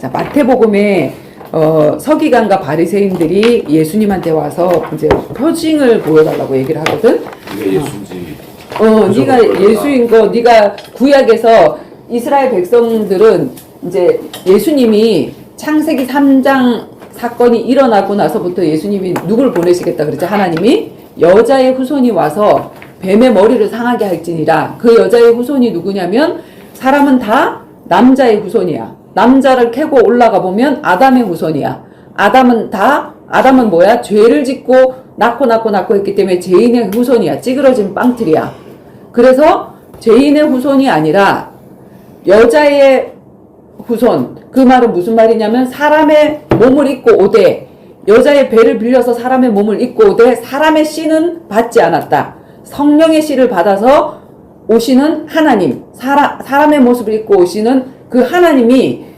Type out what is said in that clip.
자, 마태복음에 어, 서기관과 바리새인들이 예수님한테 와서 이제 표징을 보여달라고 얘기를 하거든. 이게 예수인지 어, 그죠, 네가. 예수인 거, 네가 구약에서 이스라엘 백성들은 이제 예수님이 창세기 3장 사건이 일어나고 나서부터 예수님이 누굴 보내시겠다 그랬죠? 하나님이 여자의 후손이 와서 뱀의 머리를 상하게 할지니라. 그 여자의 후손이 누구냐면 사람은 다 남자의 후손이야. 남자를 캐고 올라가 보면 아담의 후손이야. 아담은 다 아담은 뭐야? 죄를 짓고 낳고 낳고 낳고 했기 때문에 죄인의 후손이야. 찌그러진 빵틀이야. 그래서 죄인의 후손이 아니라 여자의 후손. 그 말은 무슨 말이냐면 사람의 몸을 입고 오되 여자의 배를 빌려서 사람의 몸을 입고 오되 사람의 씨는 받지 않았다. 성령의 씨를 받아서 오시는 하나님, 사람, 사람의 모습을 입고 오시는 그 하나님이